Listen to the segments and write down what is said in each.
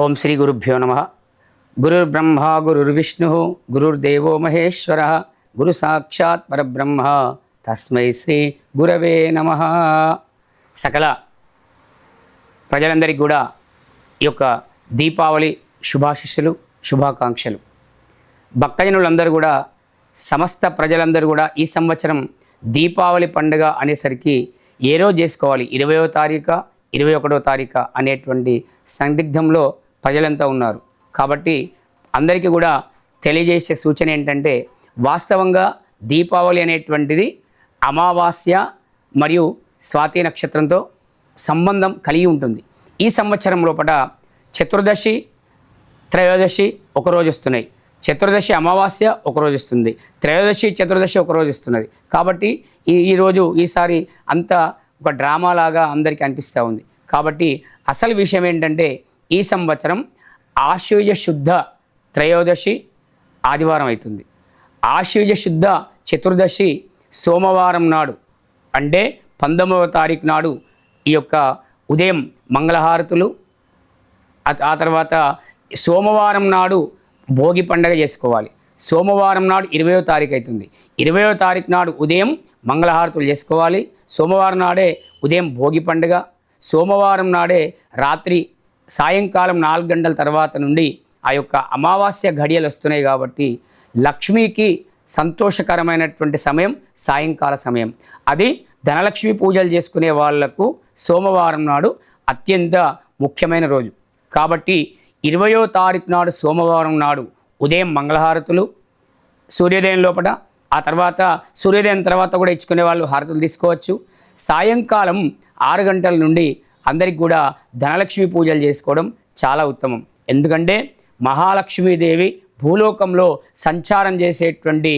ఓం శ్రీ గురుభ్యో నమ. గురుర్బ్రహ్మ గురుర్విష్ణు గురుర్దేవో మహేశ్వర గురు సాక్షాత్ పరబ్రహ్మ. తస్మై శ్రీ గురవే నమ. సకల ప్రజలందరికీ కూడా ఈ యొక్క దీపావళి శుభాశిస్సులు శుభాకాంక్షలు. భక్తజనులందరూ కూడా సమస్త ప్రజలందరూ కూడా ఈ సంవత్సరం దీపావళి పండుగ అనేసరికి ఏ రోజు చేసుకోవాలి? ఇరవయో తారీఖు ఇరవై ఒకటో తారీఖు అనేటువంటి సందిగ్ధంలో ప్రజలంతా ఉన్నారు. కాబట్టి అందరికీ కూడా తెలియజేసే సూచన ఏంటంటే వాస్తవంగా దీపావళి అనేటువంటిది అమావాస్య మరియు స్వాతి నక్షత్రంతో సంబంధం కలిగి ఉంటుంది. ఈ సంవత్సరం లోపల చతుర్దశి త్రయోదశి ఒకరోజు వస్తున్నాయి. చతుర్దశి అమావాస్య ఒకరోజు వస్తుంది. త్రయోదశి చతుర్దశి ఒకరోజు వస్తున్నది. కాబట్టి ఈ ఈరోజు ఈసారి అంతా ఒక డ్రామా లాగా అందరికీ అనిపిస్తూ ఉంది. కాబట్టి అసలు విషయం ఏంటంటే ఈ సంవత్సరం ఆశ్వయుజ శుద్ధ త్రయోదశి ఆదివారం అవుతుంది. ఆశ్వయుజ శుద్ధ చతుర్దశి సోమవారం నాడు అంటే పంతొమ్మిదవ తారీఖు నాడు ఈ యొక్క ఉదయం మంగళహారతులు ఆ- ఆ తర్వాత సోమవారం నాడు భోగి పండగ చేసుకోవాలి. సోమవారం నాడు ఇరవయో తారీఖు అవుతుంది. ఇరవయో తారీఖు నాడు ఉదయం మంగళహారతులు చేసుకోవాలి. సోమవారం నాడే ఉదయం భోగి పండుగ. సోమవారం నాడే రాత్రి సాయంకాలం నాలుగు గంటల తర్వాత నుండి ఆ యొక్క అమావాస్య ఘడియలు వస్తున్నాయి కాబట్టి లక్ష్మికి సంతోషకరమైనటువంటి సమయం సాయంకాల సమయం. అది ధనలక్ష్మి పూజలు చేసుకునే వాళ్ళకు సోమవారం నాడు అత్యంత ముఖ్యమైన రోజు. కాబట్టి ఇరవయో తారీఖు నాడు సోమవారం నాడు ఉదయం మంగళహారతులు సూర్యోదయం లోపల ఆ తర్వాత సూర్యోదయం తర్వాత కూడా ఇచ్చుకునే వాళ్ళు హారతులు తీసుకోవచ్చు. సాయంకాలం ఆరు గంటల నుండి అందరికి కూడా ధనలక్ష్మి పూజలు చేసుకోవడం చాలా ఉత్తమం. ఎందుకంటే మహాలక్ష్మీదేవి భూలోకంలో సంచారం చేసేటువంటి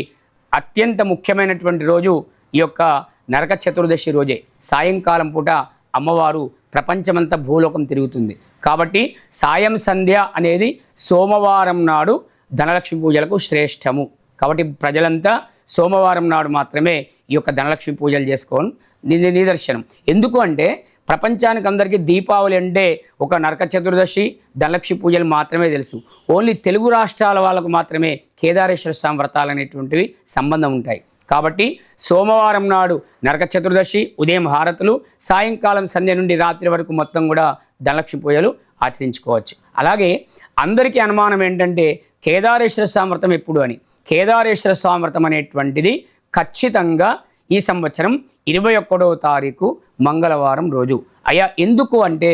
అత్యంత ముఖ్యమైనటువంటి రోజు ఈ యొక్క నరక చతుర్దశి రోజే. సాయంకాలం పూట అమ్మవారు ప్రపంచమంతా భూలోకం తిరుగుతుంది. కాబట్టి సాయం సంధ్య అనేది సోమవారం నాడు ధనలక్ష్మి పూజలకు శ్రేష్టము. కాబట్టి ప్రజలంతా సోమవారం నాడు మాత్రమే ఈ యొక్క ధనలక్ష్మి పూజలు చేసుకోవడం ని- నిదర్శనం. ఎందుకు అంటే ప్రపంచానికి అందరికీ దీపావళి అంటే ఒక నరక చతుర్దశి ధనలక్ష్మి పూజలు మాత్రమే తెలుసు. ఓన్లీ తెలుగు రాష్ట్రాల వాళ్ళకు మాత్రమే కేదారేశ్వర స్వామి వ్రతాలు అనేటువంటివి సంబంధం ఉంటాయి. కాబట్టి సోమవారం నాడు నరక చతుర్దశి ఉదయం హారతులు సాయంకాలం సంధ్య నుండి రాత్రి వరకు మొత్తం కూడా ధనలక్ష్మి పూజలు ఆచరించుకోవచ్చు. అలాగే అందరికీ అనుమానం ఏంటంటే కేదారేశ్వర స్వామి వ్రతం ఎప్పుడు అని. కేదారేశ్వర స్వామి వ్రతం అనేటువంటిది ఖచ్చితంగా ఈ సంవత్సరం ఇరవై ఒక్కడవ తారీఖు మంగళవారం రోజు. అయ్యా ఎందుకు అంటే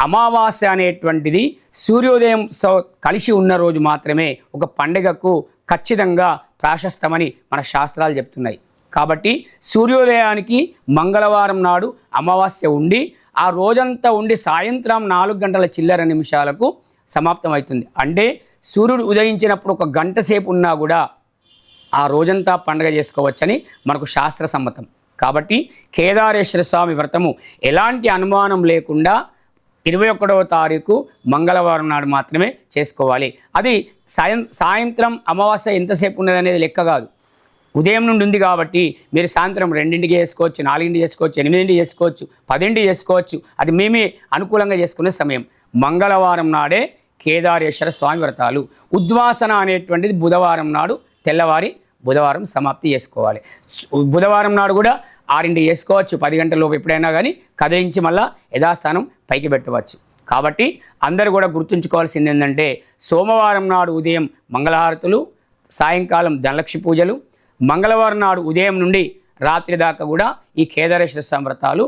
అమావాస్య అనేటువంటిది సూర్యోదయం సో కలిసి ఉన్న రోజు మాత్రమే ఒక పండగకు ఖచ్చితంగా ప్రాశస్తమని మన శాస్త్రాలు చెప్తున్నాయి. కాబట్టి సూర్యోదయానికి మంగళవారం నాడు అమావాస్య ఉండి ఆ రోజంతా ఉండి సాయంత్రం నాలుగు గంటల చిల్లర నిమిషాలకు సమాప్తమవుతుంది. అంటే సూర్యుడు ఉదయించినప్పుడు ఒక గంట సేపు ఉన్నా కూడా ఆ రోజంతా పండగ చేసుకోవచ్చని మనకు శాస్త్ర సమ్మతం. కాబట్టి కేదారేశ్వర స్వామి వ్రతము ఎలాంటి అనుమానం లేకుండా ఇరవై ఒకటవ తారీఖు మంగళవారం నాడు మాత్రమే చేసుకోవాలి. అది సాయం సాయంత్రం అమావాస్య ఎంతసేపు ఉన్నది అనేది లెక్క కాదు. ఉదయం నుండి ఉంది కాబట్టి మీరు సాయంత్రం రెండింటికి చేసుకోవచ్చు నాలుగింటి చేసుకోవచ్చు ఎనిమిదింటికి చేసుకోవచ్చు పదింటికి చేసుకోవచ్చు. అది మేమే అనుకూలంగా చేసుకునే సమయం. మంగళవారం నాడే కేదారేశ్వర స్వామి వ్రతాలు. ఉద్వాసన అనేటువంటిది బుధవారం నాడు తెల్లవారి బుధవారం సమాప్తి చేసుకోవాలి. బుధవారం నాడు కూడా ఆరింటి చేసుకోవచ్చు. పది గంటలలోపు ఎప్పుడైనా కానీ కదిలించి మళ్ళా యథాస్థానం పైకి పెట్టవచ్చు. కాబట్టి అందరూ కూడా గుర్తుంచుకోవాల్సింది ఏంటంటే సోమవారం నాడు ఉదయం మంగళహారతులు సాయంకాలం ధనలక్ష్మి పూజలు మంగళవారం నాడు ఉదయం నుండి రాత్రి దాకా కూడా ఈ కేదారేశ్వర స్వామి వ్రతాలు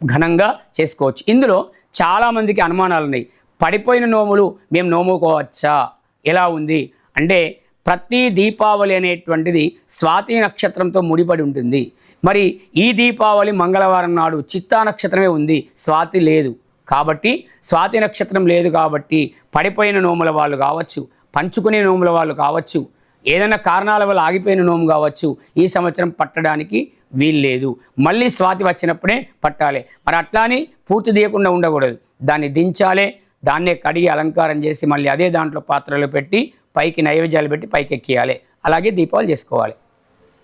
ఘనంగా చేసుకోవచ్చు. ఇందులో చాలామందికి అనుమానాలు ఉన్నాయి పడిపోయిన నోములు మేము నోముకోవచ్చా? ఎలా ఉంది? అంటే ప్రతి దీపావళి అనేటువంటిది స్వాతి నక్షత్రంతో ముడిపడి ఉంటుంది. మరి ఈ దీపావళి మంగళవారం నాడు చిత్తా నక్షత్రమే ఉంది. స్వాతి లేదు. కాబట్టి స్వాతి నక్షత్రం లేదు కాబట్టి పడిపోయిన నోముల వాళ్ళు కావచ్చు పంచుకునే నోముల వాళ్ళు కావచ్చు ఏదైనా కారణాల వల్ల ఆగిపోయిన నోము కావచ్చు ఈ సంవత్సరం పట్టడానికి వీల్లేదు మళ్ళీ స్వాతి వచ్చినప్పుడే పట్టాలి. మరి అట్లాని పూర్తి తీయకుండా ఉండకూడదు. దాన్ని దించాలే దాన్నే కడిగి అలంకారం చేసి మళ్ళీ అదే దాంట్లో పాత్రలు పెట్టి పైకి నైవేద్యాలు పెట్టి పైకి ఎక్కియాలి అలాగే దీపావళి చేసుకోవాలి.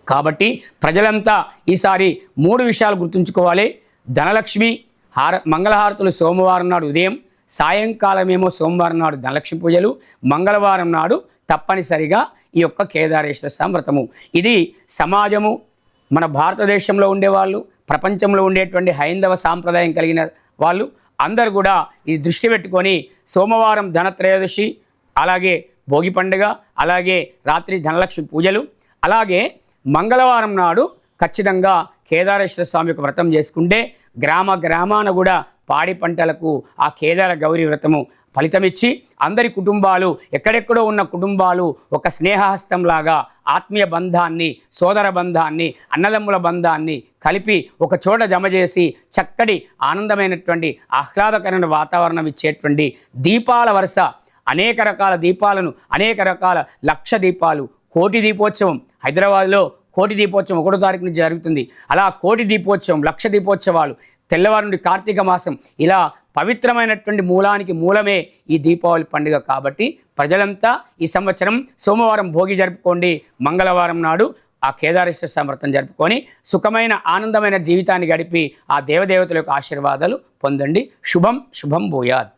కాబట్టి ప్రజలంతా ఈసారి మూడు విషయాలు గుర్తుంచుకోవాలి. ధనలక్ష్మి హార మంగళహారతులు సోమవారం నాడు ఉదయం సాయంకాలమేమో సోమవారం నాడు ధనలక్ష్మి పూజలు మంగళవారం నాడు తప్పనిసరిగా ఈ యొక్క కేదారేశ్వర సామ్రతము ఇది సమాజము మన భారతదేశంలో ఉండేవాళ్ళు ప్రపంచంలో ఉండేటువంటి హైందవ సాంప్రదాయం కలిగిన వాళ్ళు అందరు కూడా ఇది దృష్టి పెట్టుకొని సోమవారం ధనత్రయోదశి అలాగే భోగి పండుగ అలాగే రాత్రి ధనలక్ష్మి పూజలు అలాగే మంగళవారం నాడు ఖచ్చితంగా కేదారేశ్వర స్వామి యొక్క వ్రతం చేసుకుంటే గ్రామ గ్రామాన కూడా పాడి పంటలకు ఆ కేదార గౌరీ వ్రతము ఫలితమిచ్చి అందరి కుటుంబాలు ఎక్కడెక్కడో ఉన్న కుటుంబాలు ఒక స్నేహహస్తంలాగా ఆత్మీయ బంధాన్ని సోదర బంధాన్ని అన్నదమ్ముల బంధాన్ని కలిపి ఒక చోట జమ చేసి చక్కటి ఆనందమైనటువంటి ఆహ్లాదకరమైన వాతావరణం ఇచ్చేటువంటి దీపాల వరుస. అనేక రకాల దీపాలను అనేక రకాల లక్ష దీపాలు కోటి దీపోత్సవం హైదరాబాద్లో కోటి దీపోత్సవం ఒకటో తారీఖు నుంచి జరుగుతుంది. అలా కోటి దీపోత్సవం లక్ష దీపోత్సవాలు తెల్లవారు నుండి కార్తీక మాసం ఇలా పవిత్రమైనటువంటి మూలానికి మూలమే ఈ దీపావళి పండుగ కాబట్టి ప్రజలంతా ఈ సంవత్సరం సోమవారం భోగి జరుపుకోండి మంగళవారం నాడు ఆ కేదారేశ్వర సమర్థం జరుపుకొని సుఖమైన ఆనందమైన జీవితాన్ని గడిపి ఆ దేవదేవతల యొక్క ఆశీర్వాదాలు పొందండి. శుభం శుభం భూయాద్